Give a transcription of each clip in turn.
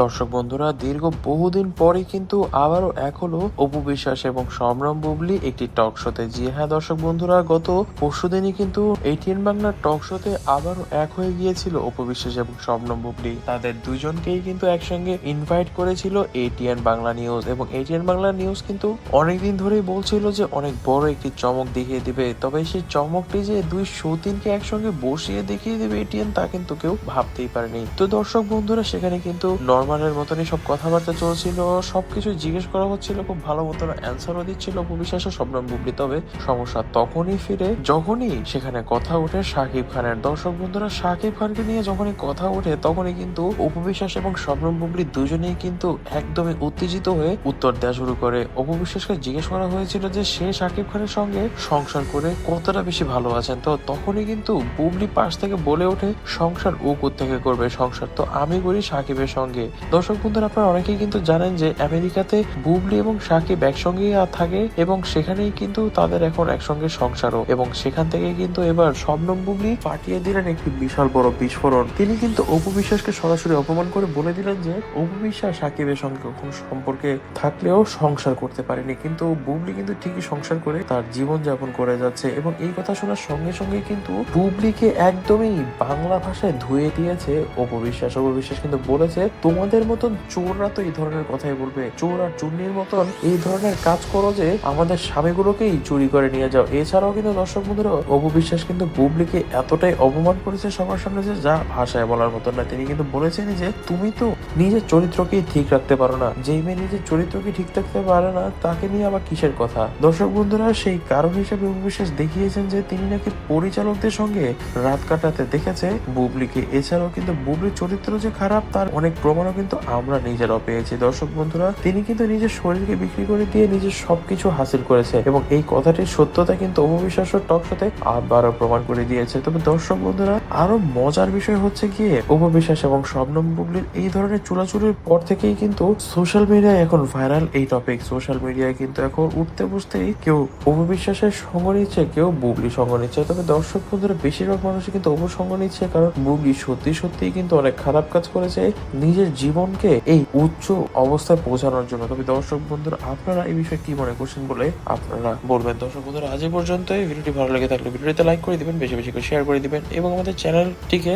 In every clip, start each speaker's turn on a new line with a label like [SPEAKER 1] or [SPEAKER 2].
[SPEAKER 1] দর্শক বন্ধুরা, দীর্ঘ বহুদিন পরে কিন্তু আবারও এক হলো অপু বিশ্বাস এবং সম্রাম বুবলি একটি টক শোতে জি হ্যাঁ দর্শক বন্ধুরা, গত পরশুদিনই কিন্তু এটিএন বাংলার টক শোতে আবারও এক হয়ে গিয়েছিল অপু বিশ্বাস এবং সম্রাম বুবলি। তাদের দুজনকেই কিন্তু একসঙ্গে ইনভাইট করেছিল এটিএন বাংলা নিউজ এবং এটিএন বাংলা নিউজ কিন্তু অনেকদিন ধরেই বলছিল যে অনেক বড় একটি চমক দেখিয়ে দিবে। তবে সেই চমকটি যে দুই সতীনকে একসঙ্গে বসিয়ে দেখিয়ে দেবে এটিএন তা কিন্তু কেউ ভাবতেই পারেনি। তো দর্শক বন্ধুরা, সেখানে কিন্তু নর্মালের মতনই সব কথাবার্তা চলছিল সব কিছু জিজ্ঞেস করা হচ্ছিল, খুব ভালো মতন অ্যান্সারও দিচ্ছিল অপবিশ্বাস ও স্বপ্নম বুবলি। তবে সমস্যা তখনই ফিরে যখনই সেখানে কথা ওঠে সাকিব খানের। দর্শক বন্ধুরা, সাকিব খানকে নিয়ে যখনই কথা ওঠে, তখনই কিন্তু অপবিশ্বাস এবং স্বপ্নম বুবলি দুজনেই কিন্তু একদমই উত্তেজিত হয়ে উত্তর দেওয়া শুরু করে। অপবিশ্বাসকে জিজ্ঞেস করা হয়েছিল যে, সে সাকিব খানের সঙ্গে সংসার করে কতটা বেশি ভালো আছেন? তো তখনই কিন্তু বুবলি পাশ থেকে বলে ওঠে, সংসার ও থেকে করবে? সংসার তো আমি করি সাকিবের সঙ্গে। দর্শক বন্ধুরা, আপনারা অনেকেই কিন্তু জানেন যে আমেরিকাতে বুবলি এবং সাকিব একসঙ্গেই থাকে এবং সেখানেই কিন্তু তাদের এখন একসঙ্গে সংসারও। এবং সেখান থেকে কিন্তু এবার শবনম বুবলি পাঠিয়ে দিলেন একটি বিশাল বড় বিস্ফোরণ। তিনি কিন্তু অপু বিশ্বাসকে সরাসরি অপমান করে বলে দিলেন যে, অপু বিশ্বাস সাকিবের সঙ্গে কখনো সম্পর্কে থাকলেও সংসার করতে পারেনি। কিন্তু বুবলি কিন্তু ঠিকই সংসার করে তার জীবন যাপন করে যাচ্ছে এবং এই কথা শোনার সঙ্গে সঙ্গে কিন্তু বুবলিকে একদমই বাংলা ভাষায় ধুয়ে দিয়েছে অপু বিশ্বাস। অপু বিশ্বাস কিন্তু বলেছে তোমাদের মতন চোররা তো এই ধরনের কথাই বলবে। চোর আর চুন্নির মতন এই ধরনের কাজ করো যে আমাদের স্বামীগুলোকেই চুরি করে নিয়ে যাও। এছাড়াও কিন্তু দর্শক বন্ধুরা, অপু বিশ্বাস কিন্তু বুবলিকে এতটাই অপমান করেছে সবার সামনে যে যা ভাষায় বলার মতন না তিনি কিন্তু বলেছেন যে, তুমি তো নিজের চরিত্রকেই ঠিক রাখতে পারো না। যেই মেয়ে নিজের চরিত্রকে ঠিক রাখতে পারে না, তাকে নিয়ে আবার কিসের কথা? দর্শক বন্ধুরা, সেই কারণ হিসেবে অপু বিশ্বাস দেখিয়েছেন যে, তিনি নাকি পরিচালকদের সঙ্গে রাত কাটাতে দেখেছে বুবলিকে। এছাড়াও কিন্তু বুবলির চরিত্র যে খারাপ, তার অনেক প্রমাণও কিন্তু আমরা নিজেরাও পেয়েছি। দর্শক বন্ধুরা, তিনি কিন্তু নিজের শরীরকে বিক্রি করে দিয়ে নিজের সবকিছু হাসিল করেছে এবং এই কথাটির সত্যতা কিন্তু অপবিশ্বাস টক সাথে আবারও প্রমাণ করে দিয়েছে। তবে দর্শক বন্ধুরা আরও মজার বিষয় হচ্ছে গিয়ে উপবিশ্বাস এবং শবনম বুবলির এই ধরনের চুলাচুরির পর থেকেই কিন্তু সোশ্যাল মিডিয়ায় এখন ভাইরাল এই টপিক সোশ্যাল মিডিয়ায় কিন্তু এখন উঠতে বসতেই কেউ উপবিশ্বাসের সঙ্গ নিচ্ছে, কেউ বুবলি সঙ্গ নিচ্ছে। তবে দর্শক বন্ধুরা, বেশিরভাগ মানুষই কিন্তু অপু সঙ্গ নিচ্ছে কারণ বুবলি সত্যি সত্যি কিন্তু অনেক খারাপ কাজ করেছে। নিজের জীবনকে এই উচ্চ অবস্থায় পৌঁছানোর জন্য। তবে দর্শক বন্ধুরা, আপনারা এই বিষয়ে কি মনে করছেন বলে আপনারা বলবেন? দর্শক বন্ধুরা, আজ পর্যন্ত এই ভিডিওটি ভালো লেগে থাকলে ভিডিওতে লাইক করে দিবেন, বেশি বেশি করে শেয়ার করে দিবেন এবং আমাদের চ্যানেলটিকে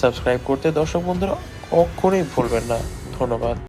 [SPEAKER 1] সাবস্ক্রাইব করতে দর্শক বন্ধুরা অক্ষরেই ভুলবেন না। ধন্যবাদ।